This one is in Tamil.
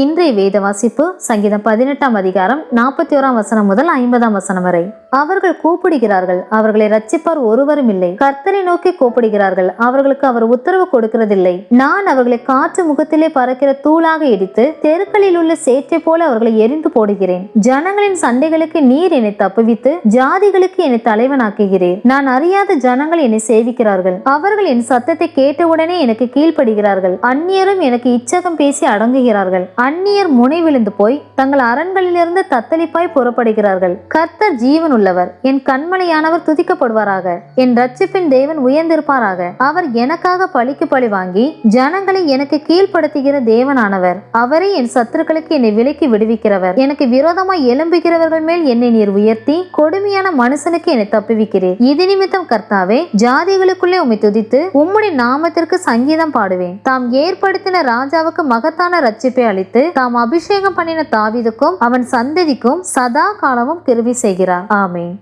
இன்றைய வேத வாசிப்பு சங்கீதம் பதினெட்டாம் அதிகாரம் நாற்பத்தி ஓராம் வசனம் முதல் ஐம்பதாம் வசனம் வரை. அவர்கள் கூப்பிடுகிறார்கள் அவர்களை ரட்சிப்பார் ஒருவரும் இல்லை. கர்த்தரை நோக்கி கூப்பிடுகிறார்கள் அவர்களுக்கு அவர் உத்தரவு கொடுக்கிறதில்லை. நான் அவர்களை காற்று முகத்திலே பறக்கிற தூளாக இடித்து தெருக்களில் உள்ள சேற்றை போல அவர்களை எரிந்து போடுகிறேன். ஜனங்களின் சண்டைகளுக்கு நீர் என்னை தப்புவித்து ஜாதிகளுக்கு என்னை தலைவனாக்குகிறேன் நான் அறியாத ஜனங்கள் என்னை சேவிக்கிறார்கள். அவர்கள் என் சத்தத்தை கேட்டவுடனே எனக்கு கீழ்ப்படுகிறார்கள். அந்நியரும் எனக்கு இச்சகம் பேசி அடங்குகிறார்கள். அந்நியர் முனை விழுந்து போய் தங்கள் அரண்களிலிருந்து தத்தளிப்பாய் புறப்படுகிறார்கள். கர்த்தர் ஜீவன் உள்ளவர். என் கண்மலையானவர் துதிக்கப்படுவாராக. என் ரட்சிப்பின் தேவன் உயர்ந்திருப்பாராக. அவர் எனக்காக பழிக்கு பழி வாங்கி ஜனங்களை எனக்கு கீழ்ப்படுத்துகிற தேவனானவர். அவரே என் சத்துருக்களுக்கு என்னை விலக்கி விடுவிக்கிறவர். எனக்கு விரோதமாய் எழும்புகிறவர்கள் மேல் என்னை நீர் உயர்த்தி கொடுமையான மனுஷனுக்கு என்னை தப்புவிக்கிறேன் இது நிமித்தம் கர்த்தாவே ஜாதிகளுக்குள்ளே உம்மை துதித்து உம்முடைய நாமத்திற்கு சங்கீதம் பாடுவேன். தாம் ஏற்படுத்தின ராஜாவுக்கு மகத்தான ரட்சிப்பை அளித்து தாம் அபிஷேகம் பண்ணின தாவிதுக்கும் அவன் சந்ததிக்கும் சதா காலமும் கிருவி செய்கிறார். ஆமே